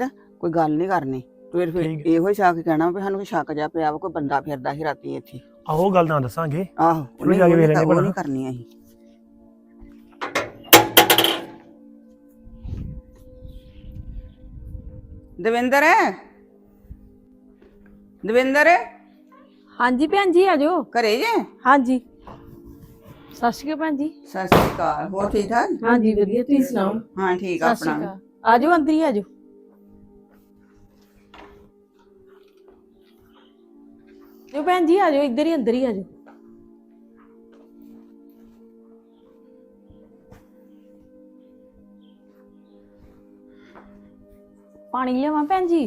ਆ ਕੋਈ ਗੱਲ ਨਹੀਂ ਕਰਨੀ। ਤੂੰ ਫਿਰ ਫਿਰ ਠੀਕ। ਇਹੋ ਹੀ ਸ਼ੱਕ ਕਹਿਣਾ ਵੀ ਸਾਨੂੰ ਕੋਈ ਸ਼ੱਕ ਜਾ ਪਿਆ ਵਾ ਕੋਈ ਬੰਦਾ ਫਿਰਦਾ ਸੀ ਰਾਤੀ ਇੱਥੇ। ਆਹੋ ਗੱਲ ਨਾ ਦੱਸਾਂਗੇ। ਆਹੋ ਉਹਨੂੰ ਜਾ ਕੇ ਵੇਖ ਉਹ ਭਲਾ। ਨਹੀਂ ਕਰਨੀ ਅਸੀਂ ਦਵਿੰਦਰ? ਦਵਿੰਦਰ? ਹਾਂਜੀ ਭੈਣ ਜੀ ਆ ਜਾਓ। ਘਰੇ ਜੇ ਹਾਂਜੀ। ਸਤਿ ਸ਼੍ਰੀ ਅਕਾਲ ਭੈਣ ਜੀ। ਸਤਿ ਸ਼੍ਰੀ ਅਕਾਲ। ਹੋਰ ਠੀਕ ਠਾਕ? ਹਾਂਜੀ ਵਧੀਆ ਤੁਸੀਂ ਸੁਣਾਓ? ਹਾਂ ਠੀਕ ਆ ਸਤਿ ਸ਼੍ਰੀ ਆਪਣਾ ਅਕਾਲ। ਆ ਜਾਓ ਅੰਦਰ ਹੀ ਆ ਜੋ ਭੈਣ ਜੀ ਆ ਜਾਓ ਇੱਧਰ ਹੀ ਅੰਦਰ ਹੀ ਆ ਜਾਓ। ਪਾਣੀ ਲਿਆਵਾਂ ਭੈਣ ਜੀ?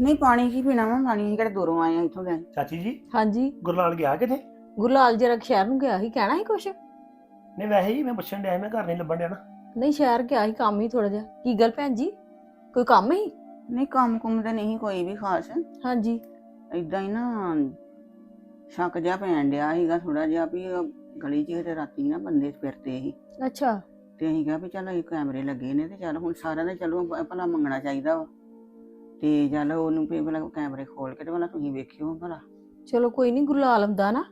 ਨਹੀਂ ਪਾਣੀ ਕੀ ਪੀਣਾ ਵਾ? ਪਾਣੀ ਅਸੀਂ ਕਿਹੜੇ ਦੂਰੋਂ ਆਏ ਆ ਇੱਥੋਂ ਗਏ ਚਾਚੀ ਜੀ ਹਾਂਜੀ। ਗੁਰਲਾਲ ਗਿਆ ਕਿਤੇ ਗੁਰਲਾਲ ਜਰਾ ਸ਼ਹਿਰ ਨੂੰ ਗਿਆ ਸੀ ਕਹਿਣਾ ਸੀ ਕੁਛ? ਨਹੀਂ ਵੈਸੇ ਹੀ ਮੈਂ ਪੁੱਛਣ ਡਿਆ ਸੀ, ਮੈਂ ਘਰ ਨਹੀਂ ਲੱਭਣ ਡਿਆ ਨਾ। ਨਹੀਂ ਸ਼ਹਿਰ ਗਿਆ ਸੀ ਕੰਮ ਹੀ ਥੋੜਾ ਜਿਹਾ। ਕੀ ਗੱਲ ਭੈਣ ਜੀ? ਕੋਈ ਕੰਮ ਹੀ ਨਹੀਂ ਕੰਮ ਕੁੰਮ ਤੇ ਨਹੀਂ ਕੋਈ ਵੀ ਖਾਸ। ਹਾਂਜੀ। ਇਦਾਂ ਹੀ ਨਾ ਸ਼ੱਕ ਜਿਹਾ ਪੈਣ ਡਿਆ ਸੀਗਾ ਥੋੜਾ ਜਿਹਾ ਵੀ ਉਹ ਗਲੀ 'ਚ ਕਿਤੇ ਰਾਤੀ ਨਾ ਬੰਦੇ ਫਿਰਦੇ ਸੀ। ਅੱਛਾ। ਤੇ ਅਸੀਂ ਕਿਹਾ ਵੀ ਚੱਲ ਇਹ ਕੈਮਰੇ ਲੱਗੇ ਨੇ ਤੇ ਚੱਲ ਹੁਣ ਸਾਰਿਆਂ ਦੇ ਚਲੋ ਭ- ਭਲਾ ਮੰਗਣਾ ਚਾਹੀਦਾ ਵਾ। ਤੇ ਚੱਲ ਉਹਨੂੰ ਵੀ ਭਲਾ ਕੈਮਰੇ ਖੋਲ ਕੇ ਤੇ ਭਲਾ ਤੁਸੀਂ ਵੇਖਿਓ ਭਲਾ। ਚਲੋ ਕੋਈ ਨਹੀਂ ਗੁਰਲਾਲ ਆਉਂਦਾ ਨਾ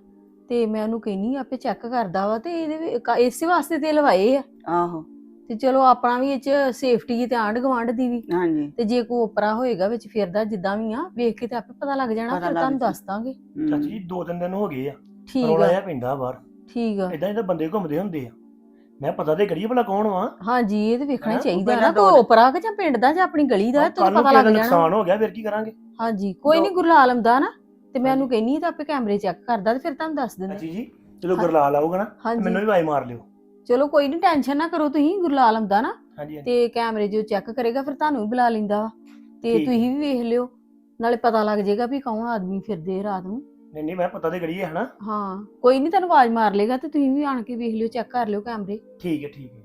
ਤੇ ਮੈਂ ਉਹਨੂੰ ਕਹਿਨੀ ਆਪੇ ਚੈੱਕ ਕਰਦਾ ਵਾ ਤੇ ਇਹਦੇ ਵੀ- ਕ- ਇਸੇ ਵਾਸਤੇ ਤੇ ਲਵਾਏ ਆ। ਆਹੋ। ਤੇ ਚਲੋ ਆਪਣਾ ਵੀ ਇਹ ਚ ਸੇਫਟੀ ਤੇ ਆਂਢ ਗੁਆਂਢ ਦੀ ਵੀ। ਹਾਂਜੀ। ਤੇ ਜੇ ਕੋਈ ਉਪਰਾ ਹੋਏਗਾ ਵਿੱਚ ਫਿਰਦਾ ਜਿੱਦਾਂ ਵੀ ਆ ਵੇਖ ਕੇ ਤੇ ਆਪੇ ਪਤਾ ਲੱਗ ਜਾਣਾ ਪਤਾ ਫਿਰ ਲੱਗ ਤੁਹਾਨੂੰ। ਦੱਸ ਦਾਂਗੇ। ਚਾਚੀ ਜੀ ਦੋ ਤਿੰਨ ਦਿਨ ਹੋ ਗਏ ਆ। ਠੀਕ ਰੌਲਾ ਆ। ਜਿਹਾ ਪੈਂਦਾ ਬਾਹਰ। ਠੀਕ ਆ। ਇਦਾਂ ਇਦਾਂ ਬੰਦੇ ਘੁੰਮਦੇ ਹੁੰਦੇ ਆ। ਮੈਂ ਪਤਾ ਤੇ ਕਰੀਏ ਭਲਾ ਕੌਣ ਵਾ। ਹਾਂਜੀ ਇਹ ਤੇ ਵੇਖਣਾ ਹੀ ਹੈਂ? ਚਾਹੀਦਾ ਪਹਿਲਾਂ ਨਾ ਦੋ- ਕੋਈ ਉਪਰਾ ਕਿ ਜਾਂ ਪਿੰਡ ਦਾ ਜਾਂ ਆਪਣੀ ਗਲੀ ਦਾ ਨੂੰ ਪਤਾ ਕਿਸੇ ਲੱਗ ਦਾ ਜਾਣਾ। ਨੁਕਸਾਨ ਹੋ ਗਿਆ ਫਿਰ ਕੀ ਕਰਾਂਗੇ? ਹਾਂਜੀ ਕੋਈ ਦੋ- ਨਹੀਂ ਗੁਰਲਾਲ ਆਉਂਦਾ ਨਾ ਤੇ ਮੈਂ ਉਹਨੂੰ ਹਾਂਜੀ। ਕਹਿਨੀ ਤਾਂ ਆਪੇ ਕੈਮਰੇ ਚੈੱਕ ਕਰਦਾ ਤੇ ਫਿਰ ਤੁਹਾਨੂੰ ਦੱਸ ਦਿੰਦੇ। ਚਾਚੀ ਜੀ ਚਲੋ। ਗੁਰਲਾਲ ਆਊਗਾ ਨਾ ਤੇ ਹਾਂਜੀ। ਮੈਨੂੰ ਵੀ ਵਾਈ ਮਾਰ ਲਿਓ। ਚਲੋ ਕੋਈ ਨਹੀਂ ਟੈਨਸ਼ਨ ਨਾ ਕਰੋ ਤੁਸੀਂ ਗੁਰਲਾਲ ਆਉਂਦਾ ਨਾ। ਹਾਂਜੀ ਹਾਂਜੀ। ਤੇ ਕੈਮਰੇ ਜੋ ਚੈੱਕ ਕਰੇਗਾ ਫਿਰ ਤੁਹਾਨੂੰ ਵੀ ਬੁਲਾ ਲੈਂਦਾ ਵਾ। ਤੇ ਠੀਕ। ਤੁਸੀਂ ਵੀ ਵੇਖ ਲਿਓ ਨਾਲੇ ਪਤਾ ਲੱਗ ਜਾਏਗਾ ਵੀ ਕੌਣ ਆਦਮੀ ਫਿਰਦੇ ਆ ਰਾਤ ਨੂੰ। ਨਹੀਂ ਨਹੀਂ ਮੈਂ ਪਤਾ ਤੇ ਕਰੀਏ ਹਨਾ? ਹਾਂ ਕੋਈ ਨਹੀਂ ਤੁਹਾਨੂੰ ਆਵਾਜ਼ ਮਾਰ ਲੇਗਾ ਤੇ ਤੁਸੀਂ ਵੀ ਆਣ ਕੇ ਵੇਖ ਲਿਓ ਚੈੱਕ ਕਰ ਲਿਓ ਕੈਮਰੇ। ਠੀਕ ਹੈ ਠੀਕ ਹੈ।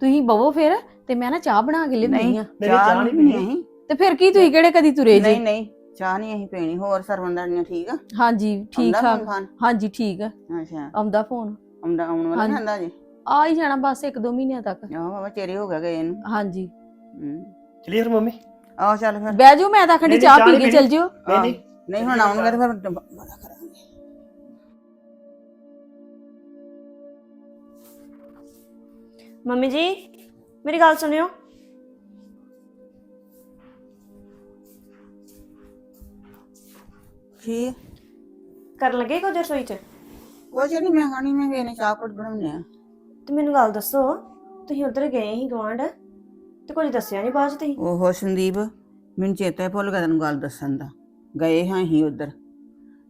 ਤੁਸੀਂ ਬਵੋ ਫਿਰ ਤੇ ਮੈਂ ਨਾ ਚਾਹ ਬਣਾ ਕੇ ਲਿਆਉਂਦੀ ਨਹੀਂ ਆ। ਨਹੀਂ, ਚਾਹ ਚਾਹ ਨਹੀਂ ਨਹੀਂ ਪੀਣੀ। ਤੇ ਫਿਰ ਕੀ ਤੁਸੀਂ ਕਿਹੜੇ ਕਦੀ ਤੁਰੇ ਨਹੀਂ ਜੀ? ਨਹੀਂ ਚਾਹ ਨਹੀਂ ਅਸੀਂ ਪੀਣੀ ਹੋਰ ਸਰਵੰਦਾਰੀਆਂ ਠੀਕ ਆ? ਹਾਂਜੀ ਠੀਕ ਆਉਂਦਾ ਖਾਨ? ਹਾਂਜੀ ਠੀਕ ਆ। ਅੱਛਾ। ਆਉਂਦਾ ਫੋਨ। ਆਉਂਦਾ ਆਉਣ ਵਾਲਾ ਹਾਂਜੀ। ਜੀ? ਆ ਹੀ ਜਾਣਾ ਬਸ ਇੱਕ ਦੋ ਮਹੀਨਿਆਂ ਤੱਕ। ਆਹੋ ਬਾਬਾ ਚਿਹਰੇ ਹੋ ਗਿਆ ਗਏ ਇਹਨੂੰ। ਹਾਂਜੀ। ਚਲਿਏ ਫਿਰ ਮੰਮੀ? ਆਹੋ ਚੱਲ ਫਿਰ। ਬਹਿ ਜਾਓ ਮੈਂ ਤਾਂ ਖੰਡੀ ਨਹੀਂ, ਚਾਹ ਚਾਹ ਪੀ ਨਹੀਂ ਕੇ ਚੱਲ ਜਿਓ। ਨਹੀਂ ਨਹੀਂ। ਨਹੀਂ ਹੁਣ ਆਉਣਗੇ ਤੇ ਫਿਰ ਮਜ਼ਾ ਕਰਾਂਗੇ। ਮੰਮੀ ਜੀ ਮੇਰੀ ਗੱਲ ਸੁਣਿਓ। ਕੀ? ਕਰਨ ਲੱਗੇ ਕੁਝ ਰਸੋਈ 'ਚ? ਕੁਛ ਨਹੀਂ ਮੈਂ ਖਾਣੀ ਮੈਂ ਵੇਨੇ ਚਾਹ ਕੁੱਟ ਬਣਾਉਣੇ ਆ। ਤੇ ਮੈਨੂੰ ਗੱਲ ਦੱਸੋ ਤੁਸੀਂ ਉਧਰ ਗਏ ਸੀ ਗਵਾਂਢ ਤੇ ਕੁਝ ਦੱਸਿਆ ਨਹੀਂ ਬਾਅਦ 'ਚ ਤੁਸੀਂ? ਉਹ ਸੰਦੀਪ ਮੈਨੂੰ ਚੇਤਾ ਹੀ ਭੁੱਲ ਗਿਆ ਤੈਨੂੰ ਗੱਲ ਦੱਸਣ ਦਾ। ਗਏ ਹਾਂ ਹੀ ਉਧਰ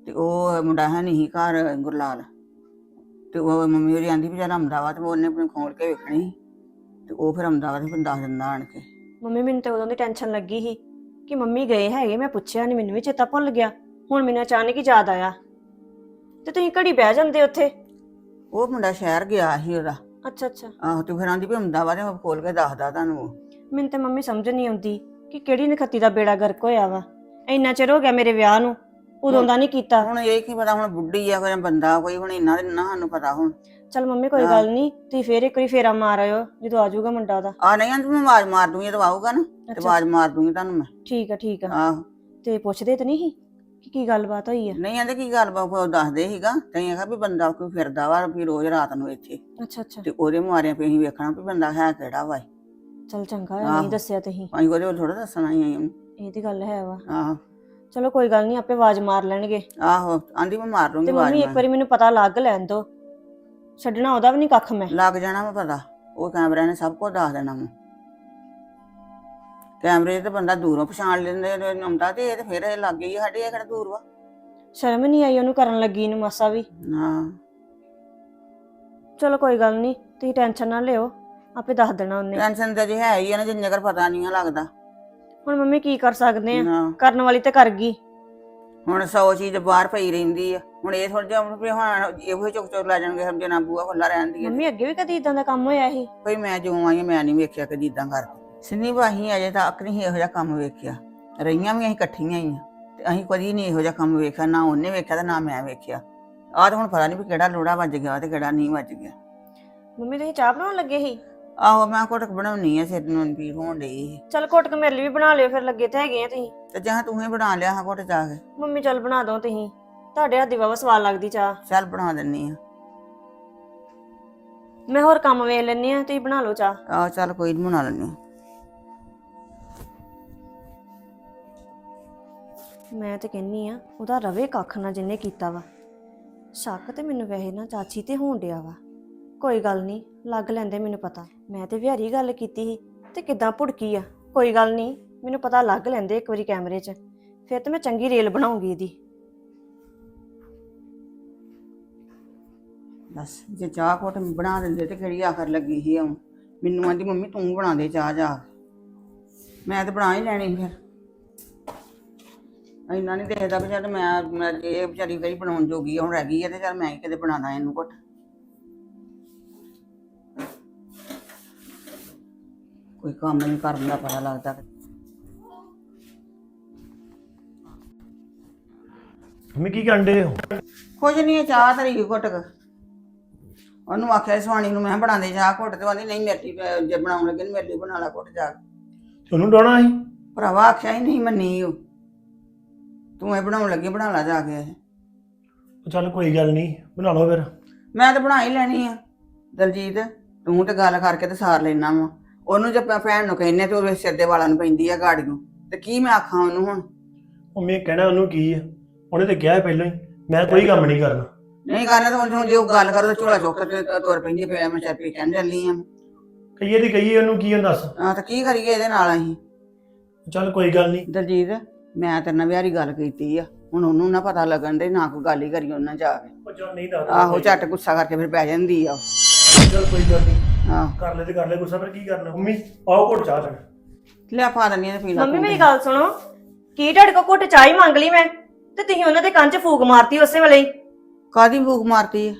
ਤੇ ਉਹ ਮੁੰਡਾ ਹੈ ਨਹੀਂ ਘਰ ਗੁਰਲਾਲ। ਤੇ ਉਹ ਮੰਮੀ ਉਹਦੀ ਆਂਦੀ ਵੀ ਜਦ ਅਮਦਾਵਾਦ ਉਹ ਉਹਨੇ ਆਪਣੇ ਖੋਲ ਕੇ ਵੇਖਣੀ ਸੀ। ਤੇ ਉਹ ਫਿਰ ਅਮਦਾਵਾਦ ਫਿਰ ਦੱਸ ਦਿੰਦਾ ਆਣ ਕੇ। ਮੰਮੀ ਮੈਨੂੰ ਤੇ ਉਦੋਂ ਦੀ ਟੈਨਸ਼ਨ ਲੱਗੀ ਸੀ ਕਿ ਮੰਮੀ ਗਏ ਹੈਗੇ ਮੈਂ ਪੁੱਛਿਆ ਨਹੀਂ ਮੈਨੂੰ ਵੀ ਚੇਤਾ ਭੁੱਲ ਗਿਆ। ਹੁਣ ਮੈਨੂੰ ਅਚਾਨਕ ਹੀ ਯਾਦ ਆਇਆ। ਤੇ ਤੁਸੀਂ ਘੜੀ ਬਹਿ ਜਾਂਦੇ ਉੱਥੇ। ਉਹ ਮੁੰਡਾ ਸ਼ਹਿਰ ਗਿਆ ਸੀ ਉਹਦਾ। ਅੱਛਾ ਅੱਛਾ। ਆਹੋ ਤੇ ਫਿਰ ਆਂਦੀ ਵੀ ਅਮਦਾਵਾਦ ਉਹ ਖੋਲ ਕੇ ਦੱਸਦਾ ਤੁਹਾਨੂੰ। ਉਹ। ਮੈਨੂੰ ਤੇ ਮੰਮੀ ਸਮਝ ਨਹੀਂ ਆਉਂਦੀ ਕਿ ਕਿਹੜੀ ਨਖੱਤੀ ਦਾ ਬੇੜਾ ਗਰਕ ਹੋਇਆ ਵਾ। ਇੰਨਾ ਚਿਰ ਹੋ ਗਿਆ ਮੇਰੇ ਵਿਆਹ ਨੂੰ ਉਦੋਂ ਦਾ ਨਹੀਂ ਕੀਤਾ। ਹੁਣ ਇਹ ਕੀ ਪਤਾ ਹੁਣ ਬੁੱਢੀ ਆ ਕੋਈ ਬੰਦਾ ਕੋਈ ਹੁਣ ਇੰਨਾ ਨਾ ਸਾਨੂੰ ਪਤਾ ਹੁਣ। ਚਲ ਮੰਮੀ ਕੋਈ। ਗੱਲ ਨਹੀਂ ਤੁਸੀਂ ਫੇਰ ਇੱਕ ਵਾਰੀ ਫੇਰਾ ਮਾਰ ਆਇਓ ਜਦੋਂ ਆ ਜਾਊਗਾ ਮੁੰਡਾ ਉਹਦਾ। ਆ ਨਹੀਂ ਆਂਦੀ ਮੈਂ ਆਵਾਜ਼ ਮਾਰ ਦੂੰਗੀ ਤੇ ਆਊਗਾ ਨਾ ਤੇ ਆਵਾਜ਼ ਮਾਰ ਦੂੰਗੀ ਤੁਹਾਨੂੰ ਮੈਂ। ਠੀਕ ਆ ਠੀਕ ਆ। ਆਹੋ। ਤੇ ਪੁੱਛਦੇ ਤਾਂ ਨਹੀਂ ਸੀ? ਕਿ ਕੀ ਗੱਲਬਾਤ ਹੋਈ ਆ? ਨਹੀਂ ਆਂਦੇ ਕੀ ਗੱਲ ਬਾਬਾ ਉਹ ਦੱਸਦੇ ਸੀਗਾ। ਤੇ ਅਸੀਂ ਆਖਿਆ ਵੀ ਬੰਦਾ ਕੋਈ ਫਿਰਦਾ ਵਾ ਵੀ ਰੋਜ਼ ਰਾਤ ਨੂੰ ਇੱਥੇ। ਅੱਛਾ ਅੱਛਾ। ਤੇ ਉਹਦੇ ਮਾਰਿਆਂ ਪੇ ਅਸੀਂ ਵੇਖਣਾ ਵੀ ਬੰਦਾ ਹੈ ਕਿਹੜਾ ਵਾ ਚਲ ਚੰਗਾ ਹੋਇਆ ਆਹੋ। ਨਹੀਂ ਦੱਸਿਆ ਤੁਸੀਂ ਅਸੀਂ। ਉਹਦੇ ਥੋੜਾ ਦੱਸਣਾ ਹੀ ਆਈ ਇਹ ਤੇ ਗੱਲ ਹੈ ਵਾ। ਆਹੋ। ਚਲੋ ਕੋਈ ਗੱਲ ਨਹੀਂ ਆਪੇ ਆਵਾਜ਼ ਮਾਰ ਲੈਣਗੇ। ਆਹੋ ਆਂਦੀ ਮੈਂ ਮਾਰ ਲੂੰਗੀ ਤੇ ਮੰਮੀ ਇੱਕ ਆਵਾਜ਼ ਵਾਰੀ ਮੈਨੂੰ ਪਤਾ ਲੱਗ ਲੈਣ ਦੋ। ਛੱਡਣਾ ਉਹਦਾ ਵੀ ਨਹੀਂ ਕੱਖ ਮੈਂ। ਲੱਗ ਜਾਣਾ ਮੈਂ ਪਤਾ। ਉਹ ਕੈਮਰਿਆਂ ਨੇ ਸਭ ਕੁਝ ਦੱਸ ਦੇਣਾ ਮੈਂ ਕੈਮਰੇ ਤੇ ਬੰਦਾ ਦੂਰੋਂ ਪਛਾਣ ਲੈਂਦੇ ਨੇ ਆਉਂਦਾ ਤੇ ਇਹ ਤੇ ਫਿਰ ਇਹ ਲੱਗ ਗਈ ਸਾਡੇ ਇਹ ਕਿਹੜਾ ਦੂਰ ਵਾ। ਸ਼ਰਮ ਨਹੀਂ ਆਈ ਉਹਨੂੰ ਕਰਨ ਲੱਗੀ ਨੂੰ ਮਾਸਾ ਵੀ। ਹਾਂ ਚਲੋ ਕੋਈ ਗੱਲ ਨਹੀਂ ਤੁਸੀਂ ਟੈਨਸ਼ਨ ਨਾ ਲਿਓ ਆਪੇ ਦੱਸ ਦੇਣਾ ਉਹਨੇ। ਟੈਨਸ਼ਨ ਤੇ ਜੇ ਹੈ ਹੀ ਆ ਨਾ ਜਿੰਨੇ ਕਰ ਪਤਾ ਨਹੀਂ ਆ ਲੱਗਦਾ। ਹੁਣ ਮੰਮੀ ਕੀ ਕਰ ਸਕਦੇ ਆ? ਨਾ। ਕਰਨ ਵਾਲੀ ਤੇ ਕਰ ਗਈ। ਹੁਣ ਸੌ ਚੀਜ਼ ਬਾਹਰ ਪਈ ਰਹਿੰਦੀ ਆ। ਹੁਣ ਇਹ ਥੋੜਾ ਜਿਹਾ ਵੀ ਹੁਣ ਇਹੋ ਚੁੱਕ ਚੁੱਕ ਲੈ ਜਾਣਗੇ ਜਨਾ ਬੂਆ ਖੁੱਲਾ ਰਹਿੰਦੀ ਆ। ਮੰਮੀ ਅੱਗੇ ਵੀ ਕਦੀ ਇਦਾਂ ਦਾ ਕੰਮ ਹੋਇਆ ਸੀ? ਭਈ ਮੈਂ ਜੋ ਆਈ ਆਂ, ਮੈਂ ਨਹੀਂ ਵੇਖਿਆ ਕਦੀ ਇਦਾਂ ਕਰਦੇ ਸਿੰਨੀ ਬਾਹੀ ਅਜੇ ਤੱਕ ਨਹੀਂ ਇਹੋ ਜਿਹਾ ਕੰਮ ਵੇਖਿਆ। ਰਹੀਆਂ ਵੀ ਅਸੀਂ ਇਕੱਠੀਆਂ ਹੀ ਆ ਤੇ ਅਸੀਂ ਕਦੀ ਨਹੀਂ ਇਹੋ ਜਿਹਾ ਕੰਮ ਵੇਖਿਆ ਨਾ ਉਹਨੇ ਵੇਖਿਆ ਤੇ ਨਾ ਮੈਂ ਵੇਖਿਆ। ਆਹ ਤਾਂ ਹੁਣ ਪਤਾ ਨਹੀਂ ਵੀ ਕਿਹੜਾ ਲੋੜਾ ਵੱਜ ਗਿਆ ਤੇ ਕਿਹੜਾ ਨਹੀਂ ਵੱਜ ਗਿਆ। ਮੰਮੀ ਤੁਸੀਂ ਚਾਹ ਬਣਾਉਣ ਲੱਗੇ ਸੀ? ਆਹੋ ਮੈਂ ਘੁੱਟ ਬਣਾਉਣੀ ਆ ਸਿਰ ਨੂੰ ਪੀੜ ਹੋਣ ਡਈ ਚਲ ਘੁੱਟ ਕੇ ਮੇਰੇ ਲਈ ਵੀ ਬਣਾ ਲਿਓ ਫਿਰ ਲੱਗੇ ਤੇ ਹੈਗੇ ਆ ਤੁਸੀਂ। ਤੇ ਜਾਂ ਤੂੰ ਹੀ ਬਣਾ ਲਿਆ ਹਾਂ ਘੁੱਟ ਜਾ ਕੇ। ਮੰਮੀ ਚੱਲ ਬਣਾ ਦੋ ਤੁਸੀਂ। ਤੁਹਾਡੇ ਹੱਥ ਦੀ ਵਾਵਾ ਸਵਾਦ ਲੱਗਦੀ ਚਾਹ। ਚੱਲ ਬਣਾ ਦਿੰਨੀ ਆ। ਮੈਂ ਹੋਰ ਕੰਮ ਵੇਖ ਲੈਣੀ ਆ ਤੁਸੀਂ ਬਣਾ ਲਓ ਚਾਹ। ਆਹ ਚੱਲ ਕੋਈ ਨੀ ਬਣਾ ਲੈਣੀ ਮੈਂ ਤੇ ਕਹਿੰਨੀ ਆ, ਉਹਦਾ ਰਵੇ ਕੱਖ ਨਾ ਜਿੰਨੇ ਕੀਤਾ ਵਾ। ਸ਼ੱਕ ਤੇ ਮੈਨੂੰ ਵੈਸੇ ਨਾ ਚਾਚੀ ਤੇ ਹੋਣ ਡਿਆ ਵਾ। ਕੋਈ ਗੱਲ ਨਹੀਂ ਲੱਗ ਲੈਂਦੇ ਮੈਨੂੰ ਪਤਾ। ਮੈਂ ਤੇ ਵਿਹਾਰੀ ਗੱਲ ਕੀਤੀ ਸੀ, ਤੇ ਕਿਦਾਂ ਭੁੜਕੀ ਆ? ਕੋਈ ਗੱਲ ਨਹੀਂ ਮੈਨੂੰ ਪਤਾ ਲੱਗ ਲੈਂਦੇ ਇੱਕ ਵਾਰੀ ਕੈਮਰੇ 'ਚ। ਫਿਰ ਤੇ ਮੈਂ ਚੰਗੀ ਰੇਲ ਬਣਾਉਂਗੀ ਇਹਦੀ। ਬਸ ਜੇ ਚਾਹ ਘੁੱਟ ਬਣਾ ਦਿੰਦੇ ਤੇ ਕਿਹੜੀ ਆਖਰ ਲੱਗੀ ਸੀ ਆਉਂ ਮੈਨੂੰ ਆਂਦੀ, ਮੰਮੀ ਤੂੰ ਬਣਾ ਦੇ ਚਾਹ ਜਾ ਮੈਂ ਤੇ ਬਣਾ ਹੀ ਲੈਣੀ ਫਿਰ। ਇੰਨਾ ਨਹੀਂ ਦੇਖਦਾ ਵੀ ਚੱਲ ਮੈਂ ਮੈਂ ਜੇ ਇਹ ਵਿਚਾਰੀ ਕਈ ਬਣਾਉਣ ਜੋਗੀ ਆ, ਹੁਣ ਰਹਿ ਗਈ ਹੈ ਤੇ ਚੱਲ ਮੈਂ ਹੀ ਕਿਤੇ ਬਣਾਣਾ ਇਹਨੂੰ ਘੁੱਟ। ਕੋਈ ਕੰਮ ਨਹੀਂ ਕਰਨ ਦਾ ਪਤਾ ਲੱਗਦਾ। ਮੰਮੀ ਕੀ ਕਰਦੇ ਹੋ? ਕੁਝ ਨਹੀਂ ਚਾਹ ਧਰੀ ਘੁੱਟ ਕੇ। ਉਹਨੂੰ ਆਖਿਆ ਸਵਾਣੀ ਨੂੰ ਮੈਂ ਕਿਹਾ ਬਣਾ ਦੇ ਚਾਹ ਘੁੱਟ ਤੇ ਉਹ ਆਂਦੀ ਨਹੀਂ ਮੇਰੀ ਜੇ ਬਣਾਉਣ ਲੱਗੇ ਨੀ ਮੇਰੇ ਲਈ ਬਣਾ ਲਾ ਘੁੱਟ ਜਾ ਕੇ। ਤੁਹਾਨੂੰ ਡਾਉਣਾ ਸੀ? ਭਰਾਵਾ ਆਖਿਆ ਹੀ ਨਹੀਂ ਮੰਨੀ ਉਹ। ਤੂੰ ਇਹ ਬਣਾਉਣ ਲੱਗੀ ਬਣਾ ਲਾ ਜਾ ਕੇ ਇਹ। ਉਹ ਚੱਲ ਕੋਈ ਗੱਲ ਨਹੀਂ ਬਣਾ ਲਓ ਫਿਰ। ਮੈਂ ਤਾਂ ਬਣਾ ਹੀ ਲੈਣੀ ਆ। ਦਲਜੀਤ ਤੂੰ ਤੇ ਗੱਲ ਕਰਕੇ ਤੇ ਸਾਰ ਲੈਣਾ ਵਾ। ਉਹਨੂੰ ਜੇ ਆਪਾਂ ਭੈਣ ਨੂੰ ਕਹਿੰਨੇ ਤੇ ਉਹਦੇ ਸਿਰ ਦੇ ਵਾਲਾਂ ਨੂੰ ਪੈਂਦੀ ਆ ਗਾੜੀ ਨੂੰ ਤੇ ਕੀ ਮੈਂ ਆਖਾਂ ਉਹਨੂੰ ਹੁਣ? ਮੰਮੀ ਕਹਿਣਾ ਉਹਨੂੰ ਕੀ ਆ? ਉਹਨੇ ਤੇ ਕਿਹਾ ਹੈ ਪਹਿਲਾਂ ਹੀ ਮੈਂ ਕੋਈ ਕੰਮ ਨਹੀਂ ਕਰਨਾ। ਨਹੀਂ ਕਰਨਾ ਤਾਂ ਹੁਣ ਜੇ ਉਹ ਗੱਲ ਕਰੋ ਤਾਂ ਝੋਲਾ ਚੁੱਕ ਕੇ ਤੇ ਤੁਰ ਪੈਂਦੀ ਆ, ਫਿਰ ਮੈਂ ਚੱਲ ਪੀ ਕਹਿਣ ਚੱਲੀ ਆ। ਕਹੀਏ ਤੇ ਕਹੀਏ ਉਹਨੂੰ ਕੀ ਹੁੰਦਾ ਦੱਸ। ਆ ਤਾਂ ਕੀ ਕਰੀਏ ਇਹਦੇ ਨਾਲ ਅਸੀਂ? ਚੱਲ ਕੋਈ ਗੱਲ ਨਹੀਂ। ਦਲਜੀਤ ਮੈਂ ਤੇਰੇ ਨਾਲ ਵਿਹਾਰੀ ਗੱਲ ਕੀਤੀ ਆ। ਹੁਣ ਉਹਨੂੰ ਨਾ ਪਤਾ ਲੱਗਣ ਦੇ ਨਾ ਕੋਈ ਗੱਲ ਹੀ ਕਰੀ ਉਹਨਾਂ ਜਾ ਕੇ। ਉਹ ਚੱਲ ਨਹੀਂ ਦੱਸ ਆਹੋ ਝੱਟ ਗੁੱਸਾ ਕਰਕੇ ਫਿਰ ਪੈ ਜਾਂਦੀ ਆ ਚੱਲ ਕੋਈ ਗੱਲ ਨਹੀਂ। ਆਹ। ਕਰ ਲੈ ਤੇ ਕਰ ਲੈ ਗੁੱਸਾ ਫਿਰ ਕੀ ਕਰਨਾ? ਮੰਮੀ ਆਓ ਘੁੱਟ ਚਾਹ ਚੱਲ ਲੈ ਪਾ ਦਿੰਦੀ ਆ ਤੇ ਪੀ ਲਾ। ਮੰਮੀ ਤੂੰ ਮੇਰੀ। ਗੱਲ ਸੁਣੋ। ਕੀ ਤੁਹਾਡੇ ਕੋਲ ਘੁੱਟ ਚਾਹ ਹੀ ਮੰਗ ਲਈ ਮੈਂ? ਤੇ ਤੁਸੀਂ ਉਹਨਾਂ ਦੇ ਕੰਨ 'ਚ ਫੂਕ ਮਾਰਤੀ ਉਸੇ ਵੇਲੇ ਹੀ। ਕਾਹਦੀ ਭੂਖ ਮਾਰਤੀ ਆ?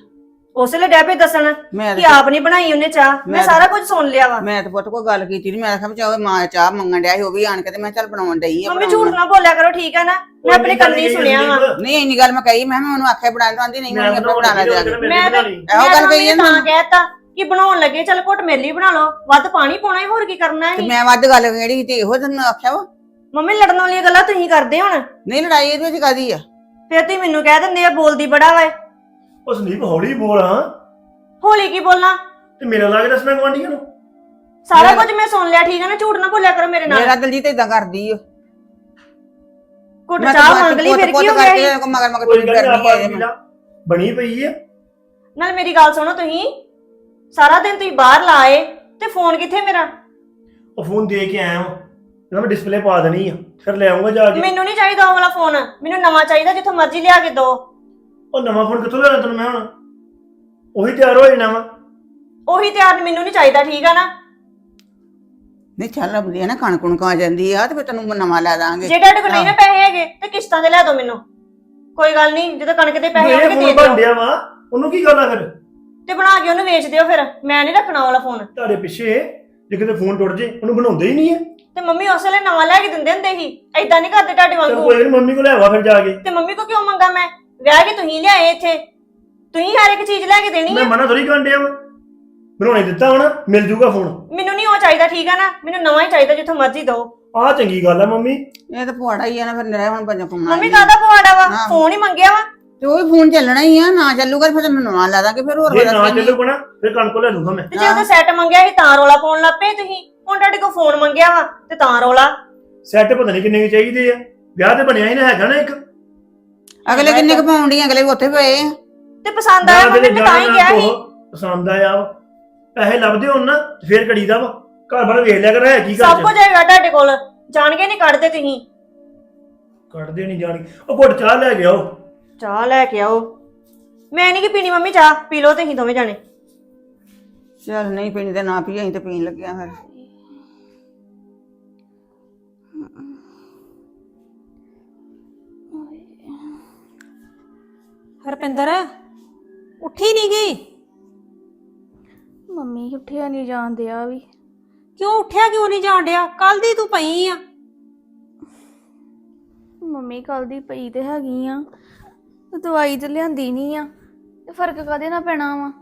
ਉਸੇ ਵੇਲੇ ਡੈ ਪਏ ਦੱਸਣ ਮੈਂ ਕਿ ਆਪ ਨਹੀਂ ਬਣਾਈ ਉਹਨੇ ਚਾਹ। ਮੈਂ ਸਾਰਾ ਕੁਝ ਸੁਣ ਲਿਆ ਵਾ। ਮੈਂ ਤਾਂ ਪੁੱਤ ਕੋਈ ਗੱਲ ਕੀਤੀ ਨਹੀਂ ਮੈਂ ਵੀ ਚਾਹੇ ਮਾਂ ਚਾਹ ਮੰਗਣ ਡਿਆ ਸੀ ਉਹ ਵੀ ਆਣ ਕੇ ਤੇ ਮੈਂ ਚੱਲ ਬਣਾਉਣ ਡਈ ਆ ਮੰਮੀ। ਝੂਠ ਨਾ ਬੋਲਿਆ ਕਰੋ ਠੀਕ ਆ ਨਾ? ਮੈਂ ਆਪਣੇ ਕੰਨੀ ਸੁਣਿਆ ਵਾ। ਨਹੀਂ ਇੰਨੀ ਗੱਲ ਮੈਂ ਕਹੀ ਮੈਂ ਕਿਹਾ ਮੈਂ ਉਹਨੂੰ ਆਖਿਆ ਬਣਾਉਣ ਤੋਂ ਆਂਦੀ ਨਹੀਂ ਮੈਂ ਆਪੇ ਬਣਾ ਲਾ ਜਾ ਕੇ ਮੈਂ ਤਾਂ ਇਹੋ ਗੱਲ ਕਹੀ ਮੈਂ ਤਾਂ। ਕਹਿਤਾ ਕਿ ਬਣਾਉਣ ਲੱਗੇ ਚੱਲ ਘੁੱਟ ਮੇਰੇ ਲਈ ਬਣਾ ਲਓ ਵੱਧ ਪਾਣੀ ਪਾਉਣਾ ਹੈ ਹੋਰ ਕੀ ਕਰਨਾ ਤੇ ਹੈ ਮੈਂ ਵੱਧ ਗੱਲ ਕਿਹੜੀ ਤੇ ਇਹੋ ਤੈਨੂੰ ਆਖਿਆ ਵਾ? ਮੰਮੀ ਲੜਨ ਵਾਲੀਆਂ ਗੱਲਾਂ ਤੁਸੀਂ ਕਰਦੇ ਹੁਣ। ਨਹੀਂ ਲੜਾਈ ਇਹਦੇ ਵਿੱਚ ਕਾਦੀ ਆ? ਫਿਰ ਤੁਸੀਂ ਮੈਨੂੰ ਕਹਿ ਦਿੰਦੇ ਆ ਬੋਲਦੀ ਬੜਾ ਵਾ ਉਹ ਸੰਦੀਪ ਹੌਲੀ ਬੋਲ ਹਾਂ। ਹੋਲੀ ਕੀ ਬੋਲਣਾ ਤੇ ਮੇਰਾ ਲਾ ਕੇ ਦੱਸਣਾ ਗਵਾਂਢੀਆਂ ਨੂੰ। ਸਾਰਾ ਕੁਝ ਮੈਂ ਸੁਣ ਲਿਆ ਠੀਕ ਹੈ ਨਾ? ਝੂਠ ਨਾ ਬੋਲਿਆ ਕਰੋ ਮੇਰੇ ਨਾਲ। ਮੇਰਾ ਦਲਜੀਤ ਇਦਾਂ ਕਰਦੀ ਆ ਘੁੱਟ ਚਾਹ ਤਾਂ ਮੰਗ ਲਈ ਪੁੱਤ- ਫਿਰ ਕੀ ਹੋ ਗਿਆ? ਇਹਨੂੰ ਮਗਰ ਮਗਰ ਕੋਈ ਤੁਰੀ ਗੱਲ ਆਪਾਂ ਇਹ। ਲਾ। ਬਣੀ ਪਈ ਆ। ਨਾਲ ਮੇਰੀ ਗੱਲ ਸੁਣੋ ਤੁਸੀਂ। ਸਾਰਾ ਦਿਨ ਤੁਸੀਂ ਬਾਹਰ ਲਾਏ ਤੇ ਫੋਨ ਕਿੱਥੇ ਮੇਰਾ? ਉਹ ਫੋਨ ਦੇ ਕੇ ਆਇਆ ਹਾਂ ਇਹਨਾਂ ਮੈਂ ਡਿਸਪਲੇ ਪਾ ਦੇਣੀ ਆ। ਫਿਰ ਲੈ ਆਉਂਗਾ ਜਾ ਕੇ। ਮੈਨੂੰ ਨਹੀਂ ਚਾਹੀਦਾ ਉਹ ਵਾਲਾ ਫੋਨ। ਮੈਨੂੰ ਨਵਾਂ ਚਾਹੀਦਾ ਜਿੱਥੋਂ ਮਰਜ਼ੀ ਲਿਆ ਕੇ ਦਿਓ ਉਹ ਨਵਾਂ ਫੋਨ ਕਿੱਥੋਂ ਲੈਣਾ ਤੈਨੂੰ ਮੈਂ ਹੁਣ? ਉਹੀ ਤਿਆਰ ਹੋ ਜਾਣਾ ਵਾ। ਉਹੀ ਤਿਆਰ ਮੈਨੂੰ ਨਹੀਂ ਚਾਹੀਦਾ ਠੀਕ ਆ ਨਾ? ਨਹੀਂ ਚੱਲ ਲੱਭਦੀ ਆ ਨਾ ਕਣਕ ਕੁਣਕ ਆ ਜਾਂਦੀ ਆ ਤੇ ਫਿਰ ਤੈਨੂੰ ਨਵਾਂ ਲੈ ਦਾਂਗੇ। ਜੇ ਤੁਹਾਡੇ ਕੋਲ ਨਹੀਂ ਨਾ ਪੈਸੇ ਹੈਗੇ ਤੇ ਕਿਸ਼ਤਾਂ ਤੇ ਲੈ ਦਿਓ ਮੈਨੂੰ। ਕੋਈ ਗੱਲ ਨਹੀਂ ਜਦੋਂ ਕਣਕ ਦੇ ਪੈਸੇ ਮੇਰੇ ਆਉਣਗੇ ਦੇ ਫੋਨ ਦਿਓ ਵਾ ਉਹਨੂੰ ਕੀ ਕਰਨਾ ਫਿਰ? ਤੇ ਬਣਾ ਕੇ ਉਹਨੂੰ ਵੇਚ ਦਿਓ ਫਿਰ ਮੈਂ ਨਹੀਂ ਰੱਖਣਾ ਉਹ ਵਾਲਾ ਫੋਨ ਤੁਹਾਡੇ ਪਿੱਛੇ ਜੇ ਕਿਤੇ ਫੋਨ ਟੁੱਟ ਜੇ ਉਹਨੂੰ ਬਣਾਉਂਦੇ ਹੀ ਨਹੀਂ ਆ। ਤੇ ਮੰਮੀ ਉਸ ਵੇਲੇ ਨਵਾਂ ਲੈ ਕੇ ਦਿੰਦੇ ਹੁੰਦੇ ਸੀ ਐਦਾਂ ਨਹੀਂ ਕਰਦੇ ਤੁਹਾਡੇ ਚਲ ਵਾਂਗੂ। ਕੋਈ ਨਹੀਂ ਮੰਮੀ ਕੋਲ ਲੈਵਾ ਫਿਰ ਜਾ ਕੇ। ਤੇ ਮੰਮੀ ਕੋ ਕਿਉਂ ਮੰਗਾ ਮੈਂ? ਵਿਆਹ ਕੇ ਤੁਸੀਂ ਲਿਆਏ ਇੱਥੇ। ਤੁਸੀਂ ਹਰ ਇੱਕ ਚੀਜ਼ ਲੈ ਕੇ ਦੇਣੀ ਮੈਂ ਮਨਾ ਥੋੜੀ ਕਰਨ ਡਿਆ ਵਾ। ਬਣਾਉਣੇ ਦਿੱਤਾ ਹੁਣ ਮਿਲ ਜੂਗਾ ਫੋਨ ਮੈਨੂੰ ਨਹੀਂ ਉਹ ਚਾਹੀਦਾ ਠੀਕ ਆ ਨਾ? ਮੈਨੂੰ ਨਵਾਂ ਹੀ ਚਾਹੀਦਾ ਜਿੱਥੋਂ ਮਰਜ਼ੀ ਦਿਓ। ਆਹ ਚੰਗੀ ਗੱਲ ਆ ਮੰਮੀ। ਇਹ ਤਾਂ ਪੁਆੜਾ ਹੀ ਆ ਨਾ ਫਿਰ ਨਿਰਾ ਹੁਣ ਪੰਜਾ ਪਾਉਣਾ ਮੰਮੀ ਕਾਹਦਾ ਪਵਾੜਾ ਵਾ? ਹਾਂ। ਫੋਨ ਹੀ ਮੰਗਿਆ ਵਾ। ਤੇ ਉਹ ਵੀ ਫੋਨ ਚੱਲਣਾ ਹੀ ਆ ਨਾ ਚੱਲੂਗਾ ਫਿਰ ਤੈਨੂੰ ਨਵਾਂ ਲੈ ਦਾਂਗੇ ਫਿਰ ਹੋਰ ਜੇ ਨਾ। ਚੱਲੂ ਬਣਾ ਫਿਰ ਕਣਕ ਕੋ ਲੈ ਲੂੰਗਾ ਮੈਂ। ਤੇ ਜੇ ਉਹਦਾ ਸੈੱਟ ਮੰਗਿਆ ਸੀ ਤਾਂ ਰੋਲਾ ਪਾਉਣ ਲੱਗ ਪਏ ਤੁਸੀਂ। ਹੁਣ ਤੁਹਾਡੇ ਕੋਲ ਫੋਨ ਮੰਗਿਆ ਵਾ ਤੇ ਤਾਂ ਰੋਲਾ। ਸੈੱਟ ਪਤਾ ਨਹੀਂ ਕਿੰਨੇ ਕੁ ਚਾਹੀਦੇ ਆ। ਵਿਆਹ ਤੇ ਬਣਿਆ ਹੀ ਨਾ ਹੈਗਾ ਨਾ ਇੱਕ। ਅਗਲੇ ਕਿੰਨੇ ਕੁ ਪਾਉਂਦੀ ਅਗਲੇ ਵੀ ਉੱਥੇ ਪਏ ਆ। ਤੇ ਪਸੰਦ ਆਇਆ ਮੰਮੀ ਨੇ ਤਾਂ ਹੀ ਕਿਹਾ ਸੀ। ਪਸੰਦ ਆਇਆ ਵਾ। ਪੈਸੇ ਲੱਭਦੇ ਹੋਣ ਨਾ ਤੇ ਫੇਰ ਕੜੀਦਾ ਵਾ। ਘਰ ਬਾਰ ਵੇਖ ਲਿਆ ਕਰ ਹੈ ਕੀ ਸਭ ਕਰ ਕੁਝ ਹੈਗਾ ਤੁਹਾਡੇ ਕੋਲ। ਜਾਣ ਕੇ ਨਹੀਂ ਕੱਢਦੇ ਤੁਸੀਂ। ਕੱਢਦੇ ਨਹੀਂ ਜਾਣੀ ਉਹ ਘੁੱਟ ਚਾਹ ਲੈ ਗਿਆ ਉਹ ਚਾਹ ਲੈ ਕੇ ਆਓ। ਮੈਂ ਨਹੀਂ ਕਿ ਪੀਣੀ ਮੰਮੀ ਚਾਹ ਪੀ ਲਓ ਤੁਸੀਂ ਦੋਵੇਂ ਜਾਣੇ। ਚੱਲ ਨਹੀਂ ਪੀਣੀ ਤੇ ਨਾ ਪੀ ਅਸੀਂ ਤੇ ਪੀਣ ਲੱਗਿਆ ਫਿਰ। ਹਰਪਿੰਦਰ ਉੱਠੀ ਨਹੀਂ ਗਈ? ਮੰਮੀ ਉੱਠਿਆ ਨਹੀਂ ਜਾਂਦੇ ਆ ਵੀ। ਕਿਉਂ ਉੱਠਿਆ ਕਿਉਂ ਨਹੀਂ ਜਾਣ ਡਿਆ ਕੱਲ ਦੀ ਤੂੰ ਪਈ ਆ। ਮੰਮੀ ਕੱਲ ਦੀ ਪਈ ਤੇ ਹੈਗੀ ਆ। ਤੇ ਦਵਾਈ ਤੇ ਲਿਆਂਦੀ ਨਹੀਂ ਆ। ਤੇ ਫ਼ਰਕ ਕਦੇ ਨਾ ਪੈਣਾ ਵਾ?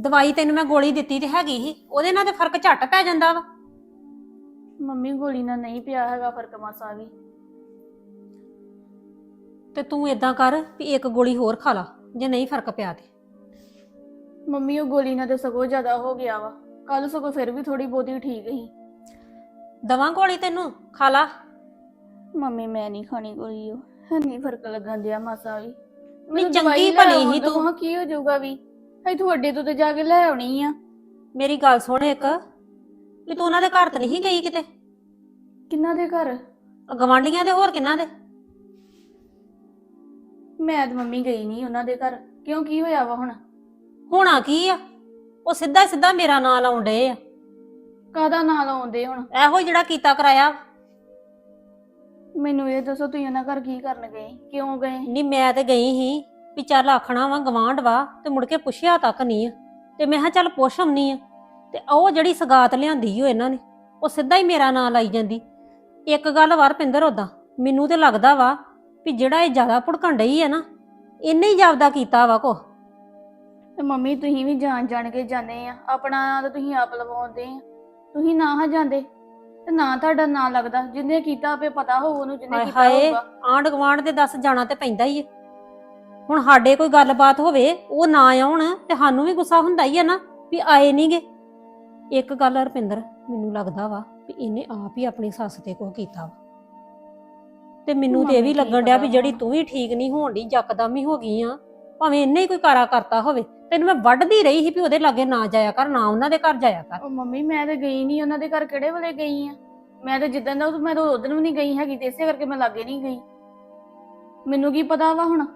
ਦਵਾਈ ਤੈਨੂੰ ਮੈਂ ਗੋਲੀ ਦਿੱਤੀ ਤੇ ਹੈਗੀ ਸੀ। ਉਹਦੇ ਨਾਲ ਤੇ ਫ਼ਰਕ ਝੱਟ ਪੈ ਜਾਂਦਾ ਵਾ। ਮੰਮੀ ਗੋਲੀ ਨਾਲ ਨਹੀਂ ਪਿਆ ਹੈਗਾ ਫ਼ਰਕ ਮਾਸਾ ਵੀ। ਤੇ ਤੂੰ ਇਦਾਂ ਕਰ ਵੀ ਇੱਕ ਗੋਲੀ ਹੋਰ ਖਾ ਲਾ ਜੇ ਨਹੀਂ ਫ਼ਰਕ ਪਿਆ ਤੇ। ਮੰਮੀ ਉਹ ਗੋਲੀ ਨਾਲ ਤੇ ਸਗੋਂ ਜ਼ਿਆਦਾ ਹੋ ਗਿਆ ਵਾ। ਕੱਲ ਸਗੋਂ ਫਿਰ ਵੀ ਥੋੜੀ ਬਹੁਤੀ ਠੀਕ ਸੀ। ਦਵਾਂ ਗੋਲੀ ਤੈਨੂੰ? ਖਾ ਲਾ। ਮੰਮੀ ਮੈਂ ਨਹੀਂ ਖਾਣੀ ਗੋਲੀ ਉਹ। ਹੈ ਨਹੀਂ ਫ਼ਰਕ ਲੱਗਣ ਦਿਆ ਮਾਸਾ ਵੀ। ਨਹੀਂ ਮੈਨੂੰ ਚੰਗੀ ਦਵਾਈ ਲੈ ਭਲੀ ਆਉਣ ਦਿਓ, ਤੂੰ। ਹਾਂ ਕੀ ਹੋ ਜਾਊਗਾ ਵੀ? ਹੈ ਤੁਹਾਡੇ ਤੋਂ ਤੇ ਜਾ ਕੇ ਲੈ ਆਉਣੀ ਆ। ਮੇਰੀ ਗੱਲ ਸੁਣ ਇੱਕ। ਵੀ ਤੂੰ ਉਹਨਾਂ ਦੇ ਘਰ ਤੇ ਨਹੀਂ ਗਈ ਕਿਤੇ? ਕਿੰਨਾ ਦੇ ਘਰ? ਗਵਾਂਡੀਆਂ ਦੇ ਹੋਰ ਕਿੰਨਾ ਦੇ? ਮੈਂ ਤੇ ਮੰਮੀ ਗਈ ਨਹੀਂ ਉਹਨਾਂ ਦੇ ਘਰ। ਕਿਉਂ ਕੀ ਹੋਇਆ ਵਾ ਹੁਣ? ਹੋਣਾ ਕੀ ਆ? ਉਹ ਸਿੱਧਾ ਸਿੱਧਾ ਮੇਰਾ ਨਾਂ ਲਾਉਣ ਡਏ ਆ। ਕਾਦਾ ਨਾਂ ਲਾਉਂਦੇ ਹੁਣ? ਇਹੋ ਜਿਹੜਾ ਕੀਤਾ ਕਰਾਇਆ। ਮੈਨੂੰ ਇਹ ਦੱਸੋ ਤੁਸੀਂ ਉਹਨਾਂ ਘਰ ਕੀ ਕਰਨ ਗਏ? ਕਿਉਂ ਗਏ? ਨਹੀਂ ਮੈਂ ਤੇ ਗਈ ਸੀ ਵੀ ਚੱਲ ਆਖਣਾ ਵਾ ਗਵਾਂਢ ਵਾ ਤੇ ਮੁੜ ਕੇ ਪੁੱਛਿਆ ਤੱਕ ਨਹੀਂ ਆ। ਤੇ ਮੈਂ ਕਿਹਾ ਚੱਲ ਪੁੱਛ ਆਉਣੀ ਆ। ਤੇ ਉਹ ਜਿਹੜੀ ਸਗਾਤ ਲਿਆਂਦੀ ਓ ਇਹਨਾਂ ਨੇ ਉਹ ਸਿੱਧਾ ਹੀ ਮੇਰਾ ਨਾਂ ਲਾਈ ਜਾਂਦੀ। ਇੱਕ ਗੱਲ ਵਾ ਰਪਿੰਦਰ ਉਦਾਂ ਮੈਨੂੰ ਤੇ ਲੱਗਦਾ ਵਾ ਵੀ ਜਿਹੜਾ ਇਹ ਜ਼ਿਆਦਾ ਭੁੜਕਣ ਡਈ ਆ ਨਾ ਇਹਨੇ ਹੀ ਜਾਪਦਾ ਕੀਤਾ ਵਾ ਕੋ ਤੇ ਮੰਮੀ ਤੁਸੀਂ ਵੀ ਜਾਣ ਜਾਣ ਕੇ ਜਾਂਦੇ ਆ। ਆਪਣਾ ਨਾਂ ਤਾਂ ਤੁਸੀਂ ਆਪ ਲਵਾਉਂਦੇ ਆ। ਤੁਸੀਂ ਨਾ ਹਾਂ ਜਾਂਦੇ ਤੇ ਨਾ ਤੁਹਾਡਾ ਨਾਂ ਲੱਗਦਾ। ਜਿਹਨੇ ਕੀਤਾ ਆਪੇ ਪਤਾ ਹੋਊ ਉਹਨੂੰ ਜਿਹਨੇ ਹਾਏ ਕੀਤਾ ਹਾਏ ਹੋਊਗਾ। ਆਂਢ ਗੁਆਂਢ ਦੇ ਦੱਸ ਜਾਣਾ ਤੇ ਪੈਂਦਾ ਹੀ ਆ। ਹੁਣ ਸਾਡੇ ਕੋਈ ਗੱਲਬਾਤ ਹੋਵੇ ਉਹ ਨਾ ਆਉਣ ਤੇ ਸਾਨੂੰ ਵੀ ਗੁੱਸਾ ਹੁੰਦਾ ਹੀ ਆ ਨਾ ਵੀ ਆਏ ਨਹੀਂਗੇ ਇੱਕ ਗੱਲ ਰਪਿੰਦਰ ਮੈਨੂੰ ਲੱਗਦਾ ਵਾ ਵੀ ਇਹਨੇ ਆਪ ਹੀ ਆਪਣੀ ਸੱਸ ਤੇ ਕੋ ਕੀਤਾ ਵਾ। ਤੇ ਮੈਨੂੰ ਤੇ ਇਹ ਵੀ ਲੱਗਣ ਡਿਆ ਵੀ ਜਿਹੜੀ। ਤੂੰ ਵੀ ਠੀਕ ਨਹੀਂ ਹੋਣ ਦੀ ਜੱਕਦਮ ਹੀ ਹੋ ਗਈ ਆ। ਭਾਵੇਂ ਇਹਨੇ ਹੀ ਕੋਈ ਕਾਰਾ ਕਰਤਾ ਹੋਵੇ ਤੈਨੂੰ ਮੈਂ ਵੱਢਦੀ ਰਹੀ ਸੀ ਵੀ ਉਹਦੇ ਲਾਗੇ ਨਾ ਜਾਇਆ ਕਰ ਨਾ ਉਹਨਾਂ ਦੇ ਘਰ ਜਾਇਆ ਕਰ। ਉਹ ਮੰਮੀ ਮੈਂ ਤਾਂ ਗਈ ਨਹੀਂ ਉਹਨਾਂ ਦੇ ਘਰ ਕਿਹੜੇ ਵੇਲੇ ਗਈ ਆ? ਮੈਂ ਤਾਂ ਜਿੱਦਣ ਦਾ ਮੈਂ ਤਾਂ ਉਦੋਂ ਵੀ ਨਹੀਂ ਗਈ ਹੈਗੀ ਤੇ ਇਸੇ ਕਰਕੇ ਮੈਂ ਲਾਗੇ ਨਹੀਂ ਗਈ। ਮੈਨੂੰ ਕੀ ਪਤਾ ਵਾ ਹੁਣ?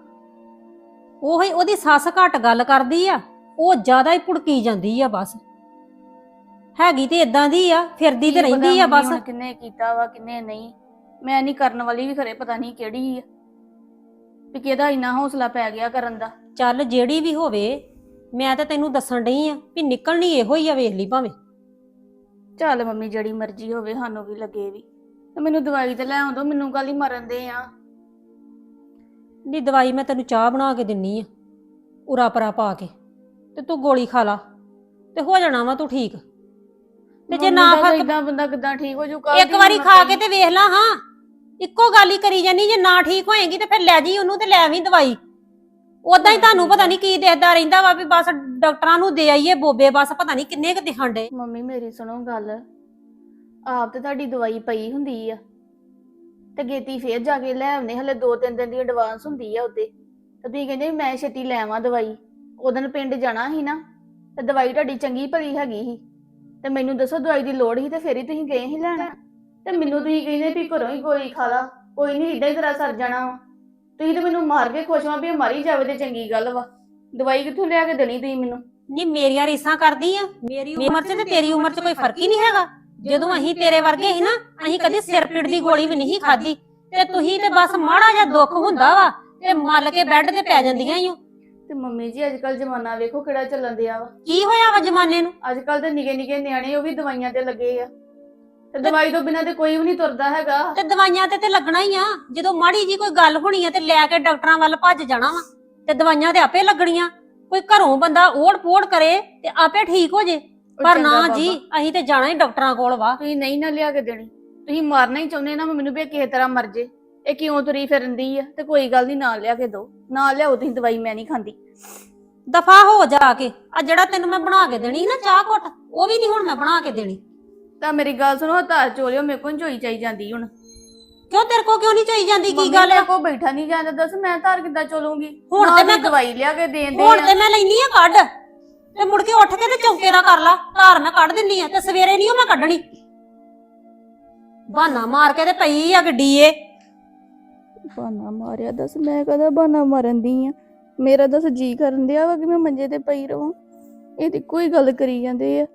ਉਹੀ ਉਹਦੀ ਸੱਸ ਘੱਟ ਗੱਲ ਕਰਦੀ ਆ ਉਹ ਜ਼ਿਆਦਾ ਹੀ ਭੁੜਕੀ ਜਾਂਦੀ ਆ ਬਸ। ਹੈਗੀ ਤੇ ਇਦਾਂ ਦੀ ਆ ਫਿਰਦੀ ਤੇ ਕੀ ਪਤਾ ਰਹਿੰਦੀ ਆ ਮੰਮੀ ਬਸ। ਹੁਣ ਕਿੰਨੇ ਕੀਤਾ ਵਾ ਕਿੰਨੇ ਨਹੀਂ। ਮੈਂ ਨਹੀਂ ਕਰਨ ਵਾਲੀ ਵੀ ਖਰੇ ਪਤਾ ਨਹੀਂ ਕਿਹੜੀ ਆ। ਵੀ ਕਿਹਦਾ ਇੰਨਾ ਹੌਸਲਾ ਪੈ ਗਿਆ ਕਰਨ ਦਾ। ਚੱਲ ਜਿਹੜੀ ਵੀ ਹੋਵੇ ਮੈਂ ਤਾਂ ਤੈਨੂੰ ਦੱਸਣ ਡਈ ਆ ਵੀ ਨਿਕਲਣੀ ਇਹੋ ਹੀ ਆ ਵੇਖ ਲਈ ਭਾਵੇਂ। ਚੱਲ ਮੰਮੀ ਜਿਹੜੀ ਮਰਜ਼ੀ ਹੋਵੇ ਸਾਨੂੰ ਵੀ ਲੱਗੇ ਵੀ। ਤੇ ਮੈਨੂੰ ਦਵਾਈ ਤੇ ਲੈ ਆਉਂਦੋ ਮੈਨੂੰ ਕੱਲ ਹੀ ਮਰਨ ਦੇ ਆ। ਨਹੀਂ ਦਵਾਈ ਮੈਂ ਤੈਨੂੰ ਚਾਹ ਬਣਾ ਕੇ ਦਿੰਨੀ ਆ ਉਰਾ ਪਰਾ ਪਾ ਕੇ। ਤੇ ਤੂੰ ਗੋਲੀ ਖਾ ਲਾ ਤੇ ਹੋ ਜਾਣਾ ਵਾ ਤੂੰ ਠੀਕ। ਤੇ ਜੇ ਨਾ ਫ਼ਰਕ ਇਦਾਂ ਬੰਦਾ ਕਿਦਾਂ ਠੀਕ ਹੋ ਜੂ ਇੱਕ ਵਾਰੀ ਖਾ ਕੇ ਤੇ ਵੇਖ ਲਾ ਹਾਂ। ਇੱਕੋ ਗੱਲ ਹੀ ਕਰੀ ਜਾਨੀ, ਜੇ ਨਾ ਠੀਕ ਹੋਏਗੀ ਤੇ ਫਿਰ ਲੈ ਜੀ ਉਹਨੂੰ ਤੇ ਲੈ ਆਵੀਂ ਦਵਾਈ। ਉਦਾਂ ਹੀ ਤੁਹਾਨੂੰ ਪਤਾ ਨਹੀਂ ਕੀ ਦੇਖਦਾ ਰਹਿੰਦਾ ਵਾ ਵੀ ਬਸ ਡਾਕਟਰਾਂ ਨੂੰ ਦੇ ਆਈਏ ਬੋਬੇ, ਬਸ ਪਤਾ ਨਹੀਂ ਕਿੰਨੇ ਕੁ ਦਿਖਣ ਡੇ ਮੰਮੀ, ਮੇਰੀ ਸੁਣੋ ਗੱਲ। ਆਪ ਤੇ ਤੁਹਾਡੀ ਦਵਾਈ ਪਈ ਹੁੰਦੀ ਆ। ਤੇ ਗੇਤੀ ਫੇਰ ਜਾ ਕੇ ਲੈ ਆਉਨੇ ਹਲੇ 2-3 ਦਿਨ ਦੀ ਐਡਵਾਂਸ ਹੁੰਦੀ ਆ ਉੱਤੇ। ਤੇ ਤੁਸੀਂ ਕਹਿੰਦੇ ਵੀ ਮੈਂ ਛੇਤੀ ਲੈ ਆਵਾਂ ਦਵਾਈ। ਉਦੋਂ ਪਿੰਡ ਜਾਣਾ ਸੀ ਨਾ, ਤੇ ਦਵਾਈ ਤੁਹਾਡੀ ਚੰਗੀ ਭਲੀ ਹੈਗੀ ਸੀ। ਤੇ ਮੈਨੂੰ ਦੱਸੋ ਦਵਾਈ ਦੀ ਲੋੜ ਸੀ ਤੇ ਫੇਰ ਹੀ ਤੁਸੀਂ ਗਏ ਸੀ ਲੈਣ? ਤੇ ਮੈਨੂੰ ਤੁਸੀਂ ਕਹਿੰਦੇ ਵੀ ਘਰੋਂ ਹੀ ਗੋਲੀ ਖਾ ਲਾ ਕੋਈ ਨਹੀਂ ਇਦਾਂ ਹੀ ਤੇਰਾ ਸਰ ਜਾਣਾ ਵਾ। ਤੁਸੀਂ ਤੇ ਮੈਨੂੰ ਮਾਰ ਕੇ ਖੁਸ਼ ਵਾਂ ਵੀ ਇਹ ਮਰੀ ਜਾਵੇ ਤੇ ਚੰਗੀ ਗੱਲ ਵਾ। ਦਵਾਈ ਕਿੱਥੋਂ ਲਿਆ ਕੇ ਦੇਣੀ ਤੁਸੀਂ ਮੈਨੂੰ? ਨਹੀਂ ਮੇਰੀਆਂ ਰੀਸਾਂ ਕਰਦੀ ਆ। ਮੇਰੀ ਉਮਰ 'ਚ ਤੇ ਤੇਰੀ ਉਮਰ 'ਚ ਕੋਈ ਫ਼ਰਕ ਹੀ ਨਹੀਂ ਹੈਗਾ। ਜਦੋਂ ਅਸੀਂ ਤੇਰੇ ਵਰਗੇ ਸੀ ਨਾ ਅਸੀਂ ਕਦੀ ਸਿਰ ਪੀੜ ਦੀ ਗੋਲੀ ਵੀ ਨਹੀਂ ਖਾਧੀ। ਤੇ ਤੁਸੀਂ ਤੇ ਬਸ ਮਾੜਾ ਜਿਹਾ ਦੁੱਖ ਹੁੰਦਾ ਵਾ ਤੇ ਮੱਲ ਕੇ ਬੈੱਡ ਤੇ ਪੈ ਜਾਂਦੀਆਂ ਈ ਓ। ਤੇ ਮੰਮੀ ਜੀ ਅੱਜ ਕੱਲ ਜ਼ਮਾਨਾ ਵੇਖੋ ਕਿਹੜਾ ਚੱਲਣ ਦਿਆ ਵਾ। ਕੀ ਹੋਇਆ ਵਾ ਜਮਾਨੇ ਨੂੰ? ਅੱਜ ਕੱਲ ਦੇ ਨਿੱਕੇ ਨਿੱਕੇ ਨਿਆਣੇ ਉਹ ਵੀ ਦਵਾਈਆਂ ਤੇ ਲੱਗੇ ਆ। ਤੇ ਦਵਾਈ ਤੋਂ ਬਿਨਾਂ ਤੇ ਕੋਈ ਵੀ ਨਹੀਂ ਤੁਰਦਾ ਹੈਗਾ। ਤੇ ਦਵਾਈਆਂ ਤੇ ਤੇ ਲੱਗਣਾ ਹੀ ਆ। ਜਦੋਂ ਮਾੜੀ ਜੀ ਕੋਈ ਗੱਲ ਹੋਣੀ ਆ ਤੇ ਲੈ ਕੇ ਡਾਕਟਰਾਂ ਵੱਲ ਭੱਜ ਜਾਣਾ ਵਾ ਤੇ ਦਵਾਈਆਂ ਤੇ ਆਪੇ ਲੱਗਣੀਆਂ। ਕੋਈ ਘਰੋਂ ਬੰਦਾ ਓੜ ਪੋੜ ਕਰੇ ਤੇ ਆਪੇ ਠੀਕ ਹੋ ਜੇ। ਪਰ ਚੰਗਾ ਨਾ ਬਾਬਾ। ਜੀ ਅਸੀਂ ਤੇ ਜਾਣਾ ਹੀ ਡਾਕਟਰਾਂ ਕੋਲ ਵਾ। ਤੁਸੀਂ ਨਹੀਂ ਨਾ ਲਿਆ ਕੇ ਦੇਣੀ। ਤੁਸੀਂ ਮਾਰਨਾ ਹੀ ਚਾਹੁੰਦੇ ਨਾ ਮੈਨੂੰ ਵੀ ਇਹ ਕਿਸੇ ਤਰ੍ਹਾਂ ਮਰ ਜੇ। ਇਹ ਕਿਉਂ ਤੁਰੀ ਫਿਰਦੀ ਆ? ਤੇ ਕੋਈ ਗੱਲ ਨਹੀਂ ਨਾ ਲਿਆ ਕੇ ਦੋ। ਨਾ ਲਿਆਓ ਤੁਸੀਂ ਦਵਾਈ ਮੈਂ ਨਹੀਂ ਖਾਂਦੀ। ਦਫਾ ਹੋ ਜਾ ਕੇ। ਆ ਜਿਹੜਾ ਤੈਨੂੰ ਮੈਂ ਬਣਾ ਕੇ ਦੇਣੀ ਸੀ ਨਾ ਚਾਹ ਘੁੱਟ ਉਹ ਵੀ ਨਹੀਂ ਹੁਣ ਮੈਂ ਬਣਾ ਕੇ ਦੇਣੀ। ਤਾਂ ਮੇਰੀ ਗੱਲ ਸੁਣੋ ਹੱਥਾਂ ਚੋਲਿਓ ਮੇਰੇ ਕੋਲ ਝੋਈ ਚਾਈ ਜਾਂਦੀ ਹੁਣ। ਕਿਉਂ ਤੇਰੇ ਕੋ ਕਿਉਂ ਨਹੀਂ ਚਾਹੀ ਜਾਂਦੀ ਕੀ ਗੱਲ ਮੇਰੇ ਆ ਕੋਲ ਬੈਠਾ ਨਹੀਂ ਜਾਂਦਾ ਦੱਸ ਮੈਂ ਧਾਰ ਕਿੱਦਾਂ ਚੋਲੂੰਗੀ ਹੁਣ ਤੇ ਮੈਂ- ਦਵਾਈ ਲਿਆ ਕੇ ਦੇਣ ਦੇ ਹੁਣ ਤੇ ਮੈਂ ਲੈਣੀ ਆ ਕੱਢ। ਤੇ ਮੁੜ ਕੇ ਉੱਠ ਕੇ ਤੇ ਚੌਂਕੇ ਦਾ ਕਰ ਲਾ ਘਰ ਮੈਂ ਕੱਢ ਦਿੰਨੀ ਆ ਤੇ ਸਵੇਰੇ ਨਹੀਂ ਉਹ ਮੈਂ ਕੱਢਣੀ। ਬਹਾਨਾ ਮਾਰ ਕੇ ਤੇ ਪਈ ਆ ਗੱਡੀ ਏ। ਬਾਨਾ ਮਾਰਿਆ ਦੱਸ ਮੈਂ ਕਦਾ ਬਾਨਾ ਮਾਰਨ ਦੀ ਆ? ਮੇਰਾ ਦੱਸ ਜੀ ਕਰਨ ਦਿਆ ਵਾ ਕਿ ਮੈਂ ਮੰਜੇ ਤੇ ਪਈ ਰਵਾਂ? ਇਹ ਤੇ ਕੋਈ ਗੱਲ ਕਰੀ ਜਾਂਦੇ ਆ।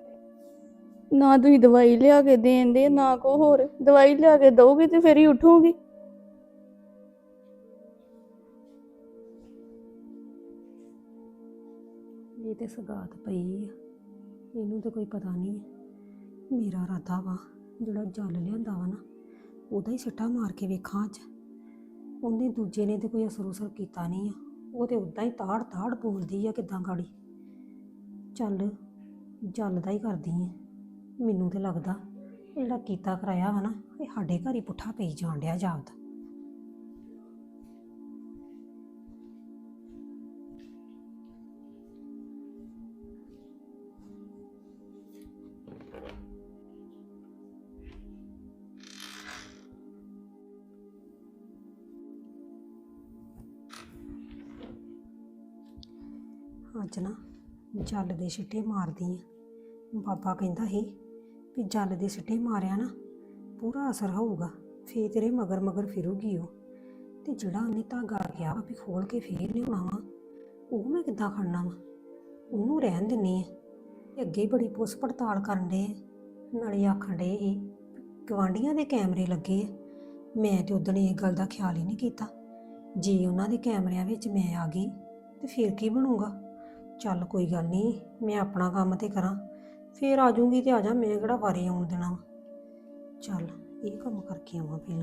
ਨਾ ਤੁਸੀਂ ਦਵਾਈ ਲਿਆ ਕੇ ਦੇਣ ਦੇ, ਨਾ ਕੋ ਹੋਰ। ਦਵਾਈ ਲਿਆ ਕੇ ਦਊਗੀ ਤੇ ਫਿਰ ਹੀ ਉਠੂਗੀ। ਇਹ ਤੇ ਸਗਾਤ ਪਈ ਆ। ਇਹਨੂੰ ਤਾਂ ਕੋਈ ਪਤਾ ਨਹੀਂ ਮੇਰਾ ਰਾਦਾ ਵਾ, ਜਿਹੜਾ ਜਲ ਲਿਆਂਦਾ ਵਾ ਨਾ, ਉਹਦਾ ਹੀ ਸਿੱਟਾ ਮਾਰ ਕੇ ਵੇਖਾਂ ਅੱਜ। ਉਹਨੇ ਦੂਜੇ ਨੇ ਤੇ ਕੋਈ ਅਸਰ ਉਸਰ ਕੀਤਾ ਨਹੀਂ ਆ। ਉਹ ਤੇ ਉਦਾਂ ਹੀ ਤਾੜ ਤਾੜ ਬੋਲਦੀ ਆ ਕਿਦਾਂ ਗਾੜੀ। ਚੱਲ, ਜਲ ਦਾ ਹੀ ਕਰਦੀ ਆ। ਮੈਨੂੰ ਤੇ ਲੱਗਦਾ ਜਿਹੜਾ ਕੀਤਾ ਕਰਾਇਆ ਵਾ ਨਾ, ਇਹ ਸਾਡੇ ਘਰ ਹੀ ਪੁੱਠਾ ਪਈ ਜਾਣ ਡਿਆ ਜਾਪਦਾ। ਅੱਜ ਨਾ ਜਲ ਦੇ ਛਿੱਟੇ ਮਾਰਦੀ ਆ। ਬਾਬਾ ਕਹਿੰਦਾ ਸੀ ਵੀ ਜਲ ਦੇ ਸਿੱਟੇ ਮਾਰਿਆ ਨਾ, ਪੂਰਾ ਅਸਰ ਹੋਊਗਾ, ਫੇਰ ਤੇਰੇ ਮਗਰ ਮਗਰ ਫਿਰੂਗੀ ਉਹ। ਤੇ ਜਿਹੜਾ ਉਹਨੇ ਧਾਗਾ ਗਿਆ ਵਾ ਵੀ ਖੋਲ ਕੇ ਫੇਰ ਲਿਆਉਣਾ ਵਾ, ਉਹ ਮੈਂ ਕਿੱਦਾਂ ਖੜਨਾ ਵਾ? ਉਹਨੂੰ ਰਹਿਣ ਦਿੰਨੀ ਆ। ਤੇ ਅੱਗੇ ਬੜੀ ਪੁੱਛ ਪੜਤਾਲ ਕਰਨ ਦੇ ਨਾਲੇ ਆਖਣ ਦੇ ਇਹ ਗਵਾਂਢੀਆਂ ਦੇ ਕੈਮਰੇ ਲੱਗੇ ਆ। ਮੈਂ ਤੇ ਉਦੋਂ ਇਹ ਗੱਲ ਦਾ ਖਿਆਲ ਹੀ ਨਹੀਂ ਕੀਤਾ। ਜੇ ਉਹਨਾਂ ਦੇ ਕੈਮਰਿਆਂ ਵਿੱਚ ਮੈਂ ਆ ਗਈ, ਤੇ ਫੇਰ ਕੀ ਬਣੂਗਾ? ਚੱਲ ਕੋਈ ਗੱਲ ਨਹੀਂ, ਮੈਂ ਆਪਣਾ ਕੰਮ ਤੇ ਕਰਾਂ। ਫੇਰ ਆ ਜਾਊਂਗੀ ਤੇ ਆ ਜਾ, ਮੈਂ ਕਿਹੜਾ ਵਾਰੀ ਆਉਣ ਦੇਣਾ ਵਾ। ਚੱਲ, ਇਹ ਕੰਮ ਕਰਕੇ ਆਵਾਂ ਪਹਿਲਾਂ।